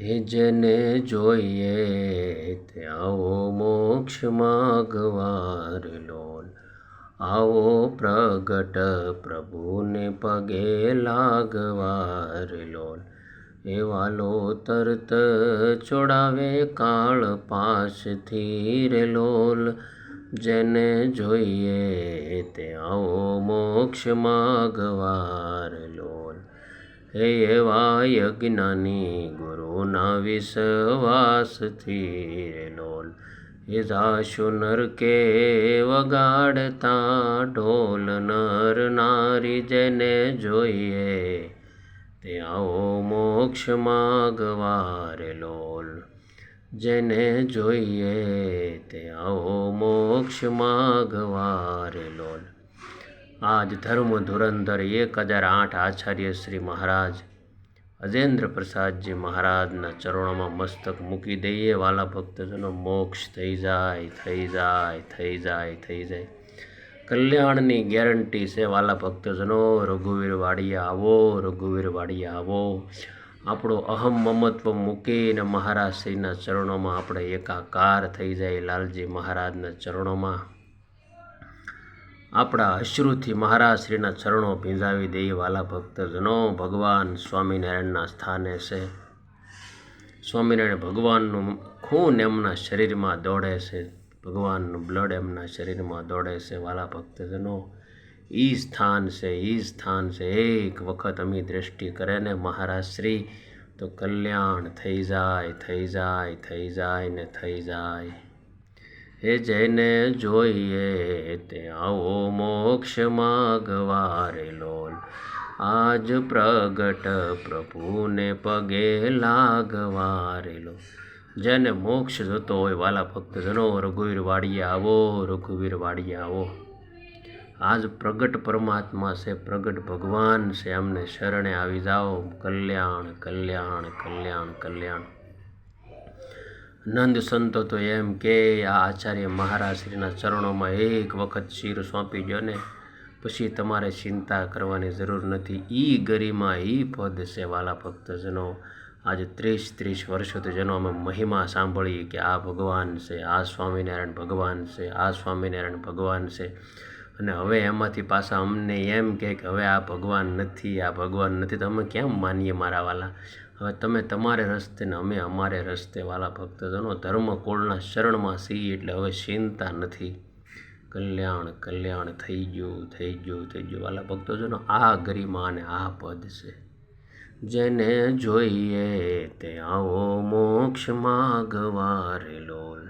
હે જેને જોઈએ તે આવો મોક્ષ માગવાર લોલ. આવો પ્રગટ પ્રભુને પગે લાગવાર લોલ. એવા લો તરત ચોડાવે કાળ પાસથી રે લોલ. જેને જોઈએ તે આવો મોક્ષ માગવાર લોલ. હે એવા યજ્ઞાની ગુરુના વિશ્વાસથી લોલ એ જાશો નરકે વગાડતા ઢોલ નર નારી જેને જોઈએ. તે આવો મોક્ષ માગવાર લોલ. જેને જોઈએ તે આવો મોક્ષ માગવાર લોલ. આજ ધર્મ ધુરંધર એક હજાર આઠ આચાર્ય શ્રી મહારાજ અજેન્દ્ર પ્રસાદજી મહારાજના ચરણોમાં મસ્તક મૂકી દઈએ. વાલા ભક્તજનો મોક્ષ થઈ જાય થઈ જાય થઈ જાય થઈ જાય. કલ્યાણની ગેરંટી છે વાલા ભક્તજનો. રઘુવીર વાડિયા આવો, રઘુવીર વાડિયા આવો. આપણો અહમ મમત્વ મૂકીને મહારાજ શ્રીના ચરણોમાં આપણે એકાકાર થઈ જાય લાલજી મહારાજના ચરણોમાં. આપણા અશ્રુથી મહારાજ શ્રીના ચરણો ભીંજાવી દઈએ વાલા ભક્તજનો, ભગવાન સ્વામિનારાયણના સ્થાને છે. સ્વામિનારાયણ ભગવાનનું ખૂન એમના શરીરમાં દોડે છે. ભગવાનનું બ્લડ એમના શરીરમાં દોડે છે વાલા ભક્તજનો. એ સ્થાન છે એ સ્થાન છે. એક વખત અમી દ્રષ્ટિ કરે ને મહારાજ શ્રી તો કલ્યાણ થઈ જાય થઈ જાય થઈ જાય ને થઈ જાય. હે જેને જોઈએ તે આવો મોક્ષ માગવારે લોલ. આજ પ્રગટ પ્રભુને પગે લાગવારેલો જેને મોક્ષ જોતો હોય વાલા ભક્તજનો, રઘુવીર વાડીએ આવો, રઘુવીર વાડીએ આવો. આજ પ્રગટ પરમાત્મા છે, પ્રગટ ભગવાન છે. અમને શરણે આવી જાઓ. કલ્યાણ કલ્યાણ કલ્યાણ કલ્યાણ. નંદ સંતો તો એમ કે આ આચાર્ય મહારાજ શ્રીના ચરણોમાં એક વખત શિર સોંપી ગયો ને પછી તમારે ચિંતા કરવાની જરૂર નથી. ઈ ગરિમા, ઈ પદ છે વાલા ભક્તજનો. આજે ત્રીસ ત્રીસ વર્ષોથી જેનો અમે મહિમા સાંભળીએ કે આ ભગવાન છે, આ સ્વામિનારાયણ ભગવાન છે, આ સ્વામિનારાયણ ભગવાન છે. અને હવે એમાંથી પાછા અમને એમ કે હવે આ ભગવાન નથી, આ ભગવાન નથી, તો અમે કેમ માનીએ મારા વાલા? હવે તમે તમારે રસ્તે ને અમે અમારે રસ્તે વાલા ભક્તજનો ધર્મ કુળના શરણમાં છીએ એટલે હવે ચિંતા નથી. કલ્યાણ કલ્યાણ થઈ ગયું થઈ ગયું થઈ ગયું. વાલા ભક્તજનો, આ ગરિમા અને આ પદ છે. જેને જોઈએ તે આવો મોક્ષ માગવારે લોલ